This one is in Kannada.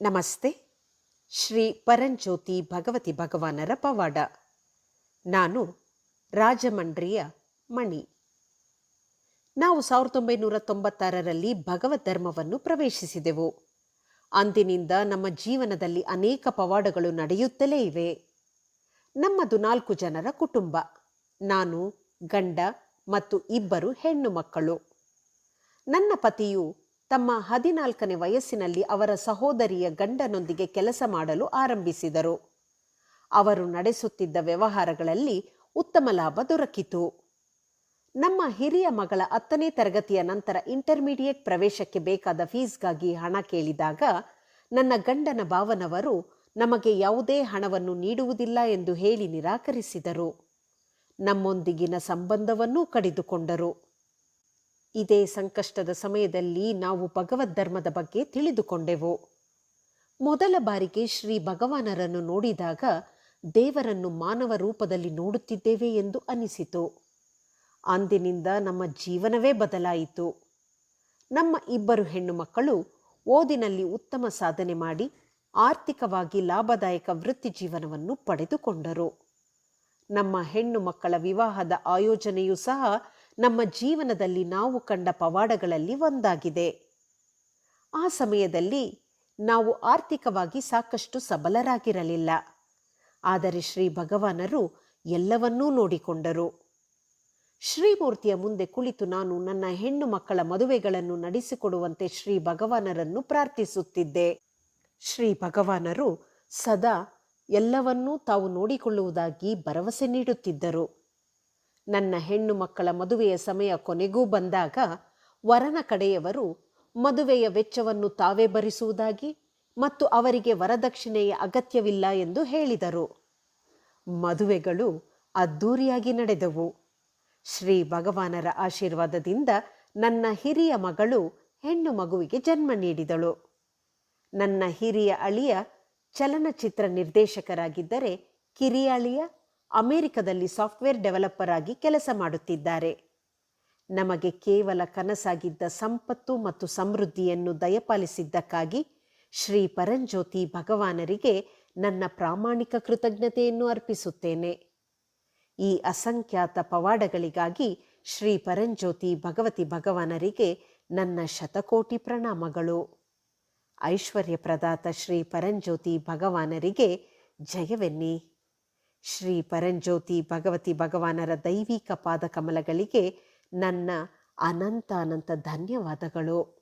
ನಮಸ್ತೆ. ಶ್ರೀ ಪರಂಜ್ಯೋತಿ ಭಗವತಿ ಭಗವಾನರ ಪವಾಡ. ನಾನು ರಾಜಮಂಡ್ರಿಯ ಮಣಿ. ನಾವು ಸಾವಿರದ ಒಂಬೈನೂರ ತೊಂಬತ್ತಾರರಲ್ಲಿ ಭಗವತ್ ಧರ್ಮವನ್ನು ಪ್ರವೇಶಿಸಿದೆವು. ಅಂದಿನಿಂದ ನಮ್ಮ ಜೀವನದಲ್ಲಿ ಅನೇಕ ಪವಾಡಗಳು ನಡೆಯುತ್ತಲೇ ಇವೆ. ನಮ್ಮದು ನಾಲ್ಕು ಜನರ ಕುಟುಂಬ. ನಾನು, ಗಂಡ ಮತ್ತು ಇಬ್ಬರು ಹೆಣ್ಣು ಮಕ್ಕಳು. ನನ್ನ ಪತಿಯು ತಮ್ಮ ಹದಿನಾಲ್ಕನೇ ವಯಸ್ಸಿನಲ್ಲಿ ಅವರ ಸಹೋದರಿಯ ಗಂಡನೊಂದಿಗೆ ಕೆಲಸ ಮಾಡಲು ಆರಂಭಿಸಿದರು. ಅವರು ನಡೆಸುತ್ತಿದ್ದ ವ್ಯವಹಾರಗಳಲ್ಲಿ ಉತ್ತಮ ಲಾಭ ದೊರಕಿತು. ನಮ್ಮ ಹಿರಿಯ ಮಗಳ ಹತ್ತನೇ ತರಗತಿಯ ನಂತರ ಇಂಟರ್ಮೀಡಿಯೇಟ್ ಪ್ರವೇಶಕ್ಕೆ ಬೇಕಾದ ಫೀಸ್ಗಾಗಿ ಹಣ ಕೇಳಿದಾಗ, ನನ್ನ ಗಂಡನ ಭಾವನವರು ನಮಗೆ ಯಾವುದೇ ಹಣವನ್ನು ನೀಡುವುದಿಲ್ಲ ಎಂದು ಹೇಳಿ ನಿರಾಕರಿಸಿದರು. ನಮ್ಮೊಂದಿಗಿನ ಸಂಬಂಧವನ್ನೂ ಕಡಿದುಕೊಂಡರು. ಇದೇ ಸಂಕಷ್ಟದ ಸಮಯದಲ್ಲಿ ನಾವು ಭಗವದ್ಧರ್ಮದ ಬಗ್ಗೆ ತಿಳಿದುಕೊಂಡೆವು. ಮೊದಲ ಬಾರಿಗೆ ಶ್ರೀ ಭಗವಾನರನ್ನು ನೋಡಿದಾಗ ದೇವರನ್ನು ಮಾನವ ರೂಪದಲ್ಲಿ ನೋಡುತ್ತಿದ್ದೇವೆ ಎಂದು ಅನಿಸಿತು ಅಂದಿನಿಂದ ನಮ್ಮ ಜೀವನವೇ ಬದಲಾಯಿತು. ನಮ್ಮ ಇಬ್ಬರು ಹೆಣ್ಣು ಮಕ್ಕಳು ಓದಿನಲ್ಲಿ ಉತ್ತಮ ಸಾಧನೆ ಮಾಡಿ ಆರ್ಥಿಕವಾಗಿ ಲಾಭದಾಯಕ ವೃತ್ತಿ ಜೀವನವನ್ನು ಪಡೆದುಕೊಂಡರು. ನಮ್ಮ ಹೆಣ್ಣು ಮಕ್ಕಳ ವಿವಾಹದ ಆಯೋಜನೆಯೂ ಸಹ ನಮ್ಮ ಜೀವನದಲ್ಲಿ ನಾವು ಕಂಡ ಪವಾಡಗಳಲ್ಲಿ ಒಂದಾಗಿದೆ. ಆ ಸಮಯದಲ್ಲಿ ನಾವು ಆರ್ಥಿಕವಾಗಿ ಸಾಕಷ್ಟು ಸಬಲರಾಗಿರಲಿಲ್ಲ. ಆದರೆ ಶ್ರೀ ಭಗವಾನರು ಎಲ್ಲವನ್ನೂ ನೋಡಿಕೊಂಡರು. ಶ್ರೀಮೂರ್ತಿಯ ಮುಂದೆ ಕುಳಿತು ನಾನು ನನ್ನ ಹೆಣ್ಣು ಮಕ್ಕಳ ಮದುವೆಗಳನ್ನು ನಡೆಸಿಕೊಡುವಂತೆ ಶ್ರೀ ಭಗವಾನರನ್ನು ಪ್ರಾರ್ಥಿಸುತ್ತಿದ್ದೆ. ಶ್ರೀ ಭಗವಾನರು ಸದಾ ಎಲ್ಲವನ್ನೂ ತಾವು ನೋಡಿಕೊಳ್ಳುವುದಾಗಿ ಭರವಸೆ ನೀಡುತ್ತಿದ್ದರು. ನನ್ನ ಹೆಣ್ಣು ಮಕ್ಕಳ ಮದುವೆಯ ಸಮಯ ಕೊನೆಗೂ ಬಂದಾಗ ವರನ ಕಡೆಯವರು ಮದುವೆಯ ವೆಚ್ಚವನ್ನು ತಾವೇ ಭರಿಸುವುದಾಗಿ ಮತ್ತು ಅವರಿಗೆ ವರದಕ್ಷಿಣೆಯ ಅಗತ್ಯವಿಲ್ಲ ಎಂದು ಹೇಳಿದರು. ಮದುವೆಗಳು ಅದ್ದೂರಿಯಾಗಿ ನಡೆದವು. ಶ್ರೀ ಭಗವಾನರ ಆಶೀರ್ವಾದದಿಂದ ನನ್ನ ಹಿರಿಯ ಮಗಳು ಹೆಣ್ಣು ಮಗುವಿಗೆ ಜನ್ಮ ನೀಡಿದಳು. ನನ್ನ ಹಿರಿಯ ಅಳಿಯ ಚಲನಚಿತ್ರ ನಿರ್ದೇಶಕರಾಗಿದ್ದರೆ ಕಿರಿಯ ಅಳಿಯ ಅಮೆರಿಕದಲ್ಲಿ ಸಾಫ್ಟ್ವೇರ್ ಡೆವಲಪರ್ ಆಗಿ ಕೆಲಸ ಮಾಡುತ್ತಿದ್ದಾರೆ. ನಮಗೆ ಕೇವಲ ಕನಸಾಗಿದ್ದ ಸಂಪತ್ತು ಮತ್ತು ಸಮೃದ್ಧಿಯನ್ನು ದಯಪಾಲಿಸಿದ್ದಕ್ಕಾಗಿ ಶ್ರೀ ಪರಂಜ್ಯೋತಿ ಭಗವಾನರಿಗೆ ನನ್ನ ಪ್ರಾಮಾಣಿಕ ಕೃತಜ್ಞತೆಯನ್ನು ಅರ್ಪಿಸುತ್ತೇನೆ. ಈ ಅಸಂಖ್ಯಾತ ಪವಾಡಗಳಿಗಾಗಿ ಶ್ರೀ ಪರಂಜ್ಯೋತಿ ಭಗವತಿ ಭಗವಾನರಿಗೆ ನನ್ನ ಶತಕೋಟಿ ಪ್ರಣಾಮಗಳು. ಐಶ್ವರ್ಯ ಪ್ರದಾತ ಶ್ರೀ ಪರಂಜ್ಯೋತಿ ಭಗವಾನರಿಗೆ ಜಯವೆನ್ನಿ. ಶ್ರೀ ಪರಂಜ್ಯೋತಿ ಭಗವತಿ ಭಗವಾನರ ದೈವಿಕ ಪಾದಕಮಲಗಳಿಗೆ ನನ್ನ ಅನಂತ ಅನಂತ ಧನ್ಯವಾದಗಳು.